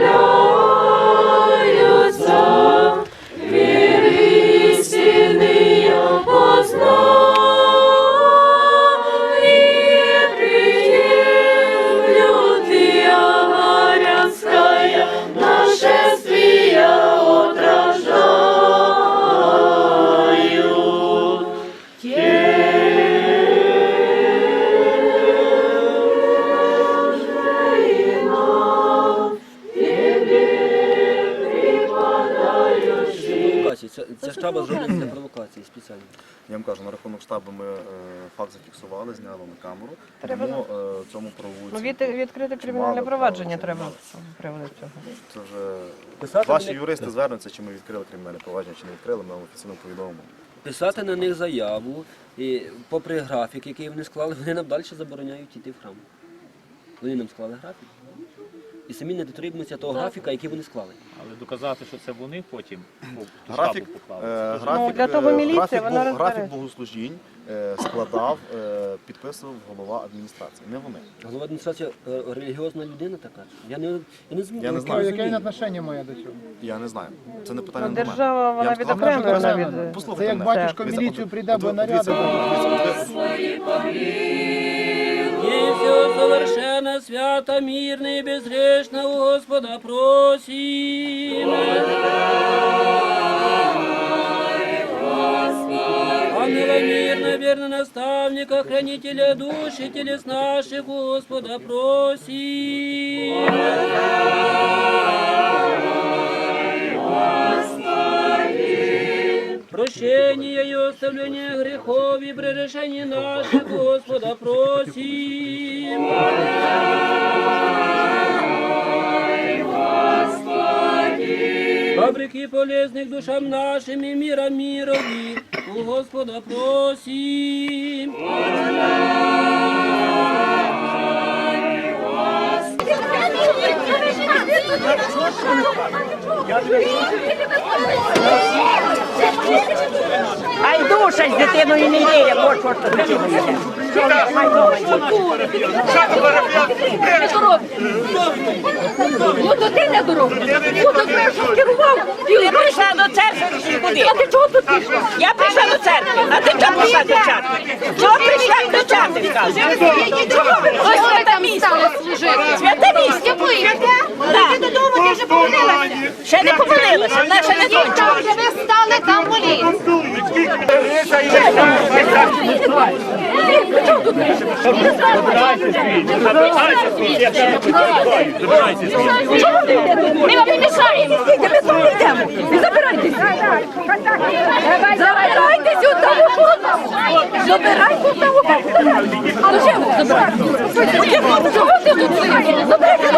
No. Штабу зроблені для провокації спеціально. Я вам кажу, на рахунок штабу ми е, факт зафіксували, зняли на камеру. Треба- Тому е, цьому проводиться. Ну, від, відкрити кримінальне провадження треба з приводу цього. Це вже Писати ваші на- юристи звернуться, чи ми відкрили кримінальне провадження, чи не відкрили, ми вам офіційно повідомимо. Писати на них заяву, і попри графік, який вони склали, вони нам далі забороняють йти в храм. Вони нам склали графік. І самі не дотримуються того графіка, який вони склали. Але доказати, що це вони потім ну, Графік, штабу е, поклали. графік, для того е, міліція, графік, вона графік богослужінь е, складав, е, підписував голова адміністрації, не вони. Голова адміністрації е, релігіозна людина така. Я не, я не, зм- Я не знаю. Яке він отношення має до цього? Я не знаю. Це не питання Ну, до мене. держава, вона Я вам сказав, відокремлена що від- це- Це Послухайте Це як мене. батюшко в міліцію прийде, бо от дивіться, наряд. от- от- И все совершенно свято, мирно и безгрешно у Господа просим. Ангела мирно, верно наставника, хранителя душ и телес наших Господа просим. Прощение и оставление грехов и пререшение наших Господа просим. Фабрики полезных душам нашим и мира мирови у Господа просим. А душа з дитиною не є, як от дитиною. Ну то ти не дорога. Ну то ти що керував. Ти прийшла до церкви чи куди? А ти чого тут пішла? Я прийшла до церкви, а ти чого прийшла до церкви? Чого прийшла до церкви. Чого ви ось ви там стали служити? Святе місце. Ти додому ти вже помолилася. Ще не помилилася, вона ще не Там, де ви стали, там моліться. Ми вам не мішаємо. Ми вами йдемо. Не забирайтеся. Забирайтеся у того боку. Забирайте у того боку. Але чого? Чого ти тут стоїш? Забирайте